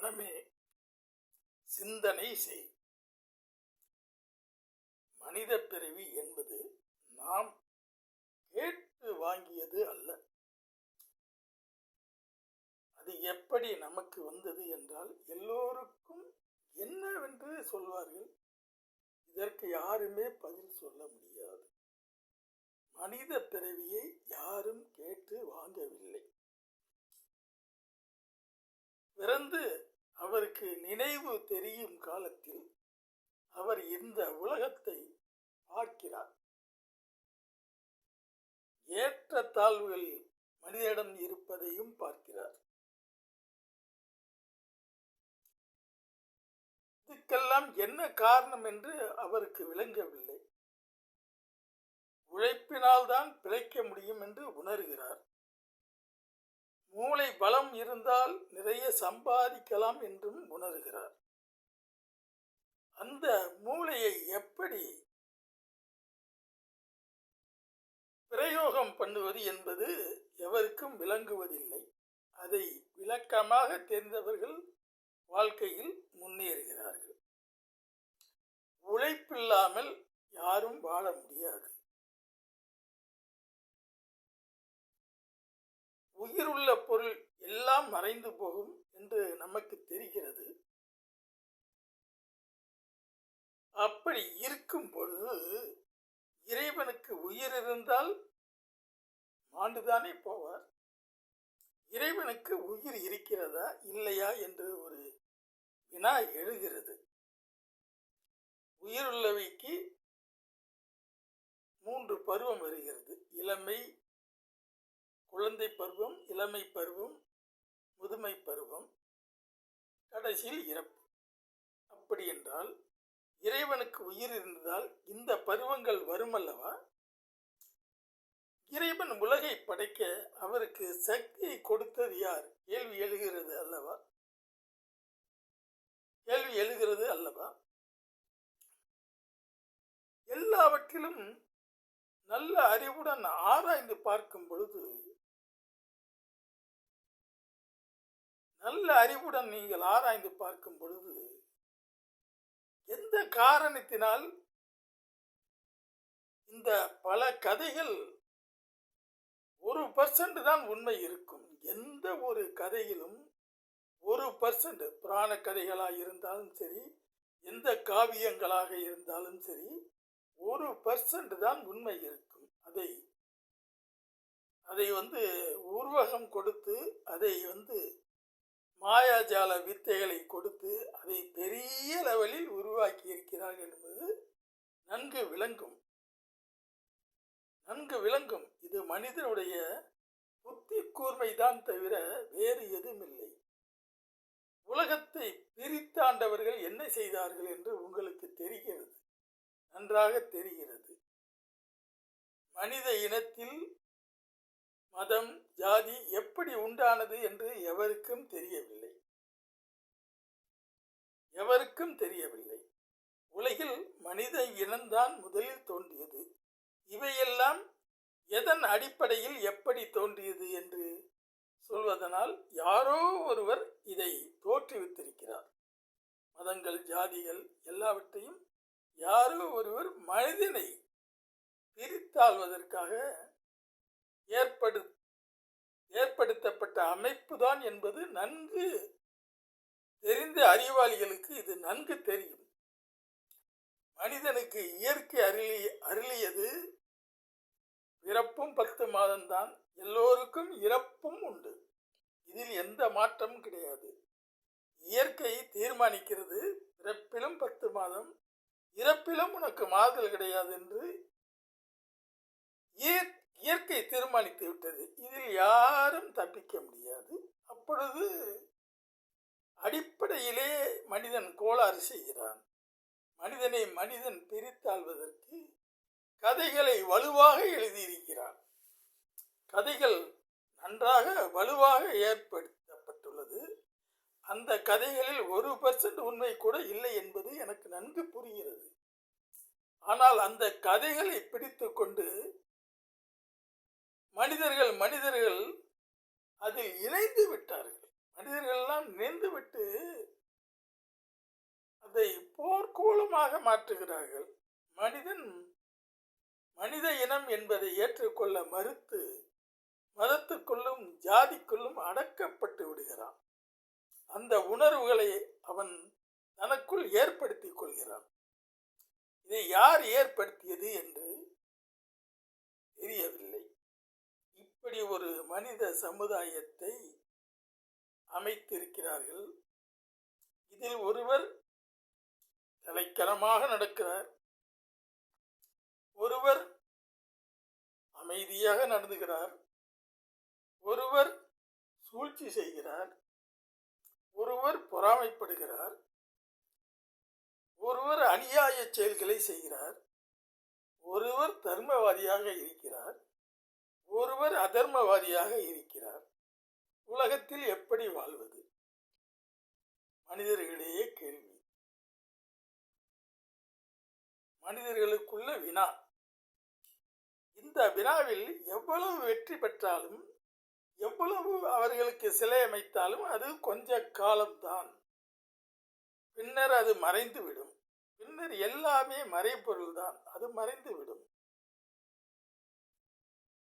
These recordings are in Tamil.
மனமே சிந்தனை செய். மனித பிறவி என்பது நாம் கேட்டு வாங்கியது அல்ல. அது எப்படி நமக்கு வந்தது என்றால் எல்லோருக்கும் என்னவென்று சொல்வார்கள் இதற்கு யாருமே பதில் சொல்ல முடியாது. மனித பிறவியை யாரும் கேட்டு வாங்கவில்லை. பிறந்து அவருக்கு நினைவு தெரியும் காலத்தில் அவர் இந்த உலகத்தை பார்க்கிறார். ஏற்ற தாழ்வுகள் மனிதனிடம் இருப்பதையும் பார்க்கிறார். இதுக்கெல்லாம் என்ன காரணம் என்று அவருக்கு விளங்கவில்லை. உழைப்பினால்தான் பிழைக்க முடியும் என்று உணர்கிறார். மூளை பலம் இருந்தால் நிறைய சம்பாதிக்கலாம் என்றும் உணர்கிறார். அந்த மூளையை எப்படி பிரயோகம் பண்ணுவது என்பது எவருக்கும் விளங்குவதில்லை. அதை விளக்கமாக தெரிந்தவர்கள் வாழ்க்கையில் முன்னேறுகிறார்கள். உழைப்பில்லாமல் யாரும் வாழ முடியாது. உயிருள்ள பொருள் எல்லாம் மறைந்து போகும் என்று நமக்கு தெரிகிறது. அப்படி இருக்கும் பொழுது இறைவனுக்கு உயிர் இருந்தால் மாண்டுதானே போவார்? இறைவனுக்கு உயிர் இருக்கிறதா இல்லையா என்று ஒரு வினா எழுகிறது. உயிருள்ளவைக்கு மூன்று பருவம் வருகிறது. இளமை குழந்தை பருவம் இளமை பருவம் முதுமை பருவம் கடைசியில் இறப்பு. அப்படி என்றால் இறைவனுக்கு உயிர் இருந்ததால் இந்த பருவங்கள் வருமல்லவா இறைவன் உலகை படைக்க அவருக்கு சக்தியை கொடுத்தது யார்? கேள்வி எழுகிறது அல்லவா? கேள்வி எழுகிறது அல்லவா? எல்லாவற்றிலும் நல்ல அறிவுடன் ஆராய்ந்து பார்க்கும் பொழுது நல்ல அறிவுடன் நீங்கள் ஆராய்ந்து பார்க்கும் பொழுது எந்த காரணத்தினால் இந்த பல கதைகள் ஒரு பர்சன்ட் தான் உண்மை இருக்கும். எந்த ஒரு கதையிலும் ஒரு பர்சன்ட் புராண கதைகளாக இருந்தாலும் சரி எந்த காவியங்களாக இருந்தாலும் சரி ஒரு பர்சன்ட் தான் உண்மை இருக்கும். அதை அதை வந்து உருவகம் கொடுத்து அதை வந்து மாயாஜால வித்தைகளை கொடுத்து அதை பெரிய லெவலில் உருவாக்கி இருக்கிறார்கள் என்பது நன்கு விளங்கும். நன்கு விளங்கும். இது மனிதனுடைய புத்தி கூர்மைதான் தவிர வேறு எதுவுமில்லை உலகத்தை பிரித்தாண்டவர்கள் என்ன செய்தார்கள் என்று உங்களுக்கு தெரிகிறது. நன்றாக தெரிகிறது. மனித இனத்தில் மதம் ஜாதி எப்படி உண்டானது என்று எவருக்கும் தெரியவில்லை. எவருக்கும் தெரியவில்லை. உலகில் மனித இனம்தான் முதலில் தோன்றியது. இவையெல்லாம் எதன் அடிப்படையில் எப்படி தோன்றியது என்று சொல்வதனால் யாரோ ஒருவர் இதை தோற்றுவித்திருக்கிறார். மதங்கள் ஜாதிகள் எல்லாவற்றையும் யாரோ ஒருவர் மனிதனை பிரித்தாள்வதற்காக ஏற்படு ஏற்படுத்தப்பட்ட அமைப்பு தான் என்பது நன்கு தெரிந்த அறிவாளிகளுக்கு இது நன்கு தெரியும். மனிதனுக்கு இயற்கை அருளி அருளியது பிறப்பும் பத்து மாதம்தான். எல்லோருக்கும் இறப்பும் உண்டு. இதில் எந்த மாற்றமும் கிடையாது. இயற்கை தீர்மானிக்கிறது. பிறப்பிலும் பத்து மாதம் இறப்பிலும் உனக்கு மாறுதல் கிடையாது என்று இயற்கை தீர்மானித்து விட்டது. இதில் யாரும் தப்பிக்க முடியாது. அப்பொழுது அடிப்படையிலே மனிதன் கோளாறு செய்கிறான். மனிதனை மனிதன் பிரித்தாள்வதற்கு கதைகளை வலுவாக எழுதியிருக்கிறான். கதைகள் நன்றாக வலுவாக ஏற்படுத்தப்பட்டுள்ளது. அந்த கதைகளில் ஒரு பர்சன்ட் உண்மை கூட இல்லை என்பது எனக்கு நன்கு புரிகிறது. ஆனால் அந்த கதைகளை பிடித்து கொண்டு மனிதர்கள் மனிதர்கள் அதில் இணைந்து விட்டார்கள். மனிதர்கள் எல்லாம் நினைந்து விட்டு போர்க்கோளமாக மாற்றுகிறார்கள். மனிதன் மனித இனம் என்பதை ஏற்றுக்கொள்ள மறுத்து மதத்துக்குள்ளும் ஜாதிக்குள்ளும் அடக்கப்பட்டு விடுகிறான். அந்த உணர்வுகளை அவன் தனக்குள் ஏற்படுத்திக் கொள்கிறான். இதை யார் ஏற்படுத்தியது என்று தெரியவில்லை. இப்படி ஒரு மனித சமுதாயத்தை அமைத்திருக்கிறார்கள். இதில் ஒருவர் தலைக்கனமாக நடக்கிறார். ஒருவர் அமைதியாக நடந்துகிறார். ஒருவர் சூழ்ச்சி செய்கிறார். ஒருவர் பொறாமைப்படுகிறார். ஒருவர் அநியாய செயல்களை செய்கிறார். ஒருவர் தர்மவாதியாக இருக்கிறார். ஒருவர் அதர்மவாதியாக இருக்கிறார். உலகத்தில் எப்படி வாழ்வது? மனிதர்களிடையே கேள்வி. மனிதர்களுக்குள்ள வினா. இந்த வினாவில் எவ்வளவு வெற்றி பெற்றாலும் எவ்வளவு அவர்களுக்கு சிலை அமைத்தாலும் அது கொஞ்ச காலம்தான். பின்னர் அது மறைந்து விடும் பின்னர் எல்லாமே மறைப்பொருள் தான் அது மறைந்து விடும்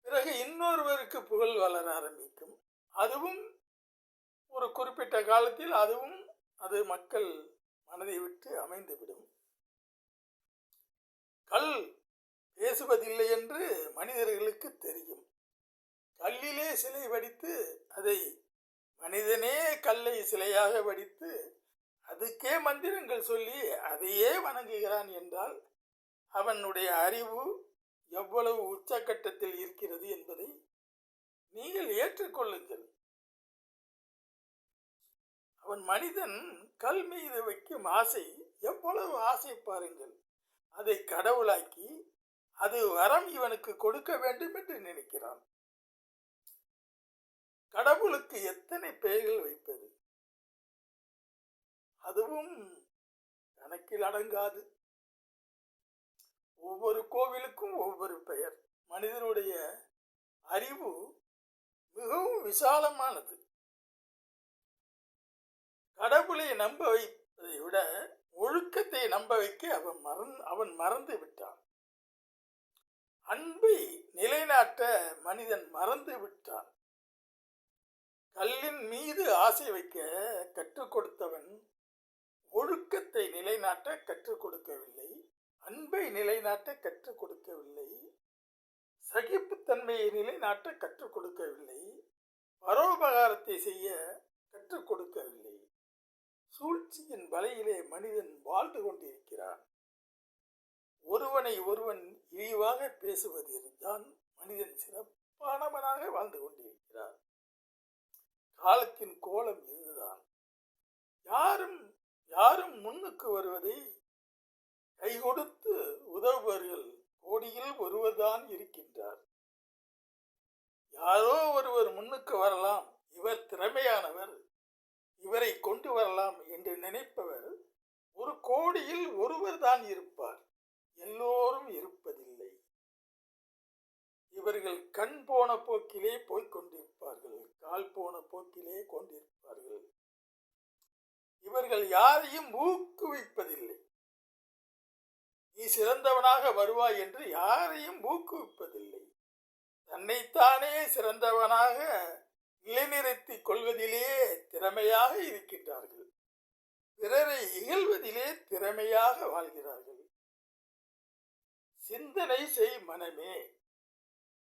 பிறகு இன்னொருவருக்கு புகழ் வளர ஆரம்பிக்கும். அதுவும் ஒரு குறிப்பிட்ட காலத்தில் அதுவும் அது மக்கள் மனதை விட்டு அமைந்துவிடும். கல் பேசுவதில்லை என்று மனிதர்களுக்கு தெரியும். கல்லிலே சிலை வடித்து அதை மனிதனே கல்லை சிலையாக வடித்து அதுக்கே மந்திரங்கள் சொல்லி அதையே வணங்குகிறான் என்றால் அவனுடைய அறிவு எவ்வளவு உச்சக்கட்டத்தில் இருக்கிறது என்பதை நீங்கள் ஏற்றுக்கொள்ளுங்கள். அவன் மனிதன் கல் மீது வைக்கும் ஆசை எவ்வளவு ஆசை பாருங்கள். அதை கடவுளாக்கி அது வரம் இவனுக்கு கொடுக்க வேண்டும் என்று நினைக்கிறான். கடவுளுக்கு எத்தனை பெயர்கள் வைப்பது? அதுவும் கணக்கில் அடங்காது. ஒவ்வொரு கோவிலுக்கும் ஒவ்வொரு பெயர். மனிதனுடைய அறிவு மிகவும் விசாலமானது. கடவுளை நம்ப வைப்பதை விட ஒழுக்கத்தை நம்ப வைக்க அவன் மறந்து அவன் மறந்து விட்டான். அன்பை நிலைநாட்ட மனிதன் மறந்து விட்டான். கல்லின் மீது ஆசை வைக்க கற்றுக் கொடுத்தவன் ஒழுக்கத்தை நிலைநாட்ட கற்றுக் கொடுக்கவில்லை. அன்பை நிலைநாட்ட கற்றுக் கொடுக்கவில்லை. சகிப்புத்தன்மையை நிலைநாட்ட கற்றுக் கொடுக்கவில்லை. பரோபகாரத்தை செய்ய கற்றுக் கொடுக்கவில்லை. சூழ்ச்சியின் வலையிலே மனிதன் வாழ்ந்து கொண்டிருக்கிறான். ஒருவனை ஒருவன் இழிவாக பேசுவதில்தான் மனிதன் சிறப்பானவனாக வாழ்ந்து கொண்டிருக்கிறார் காலத்தின் கோலம் இதுதான். யாரும் யாரும் முன்னுக்கு வருவதை கை கொடுத்து உதவுவர்கள் கோடியில் ஒருவர்தான் இருக்கின்றார். யாரோ ஒருவர் முன்னுக்கு வரலாம். இவர் திறமையானவர். இவரை கொண்டு வரலாம் என்று நினைப்பவர் ஒரு கோடியில் ஒருவர் தான் இருப்பார். எல்லோரும் இருப்பதில்லை. இவர்கள் கண் போன போக்கிலே போய்கொண்டிருப்பார்கள் கால் போன போக்கிலே கொண்டிருப்பார்கள். இவர்கள் யாரையும் ஊக்குவிப்பதில்லை. நீ சிறந்தவனாக வருவாய் என்று யாரையும் ஊக்குவிப்பதில்லை. தன்னைத்தானே சிறந்தவனாக நிலைநிறுத்திக் கொள்வதிலே திறமையாக இருக்கின்றார்கள். பிறரை இகழ்வதிலே திறமையாக வாழ்கிறார்கள். சிந்தனை செய் மனமே.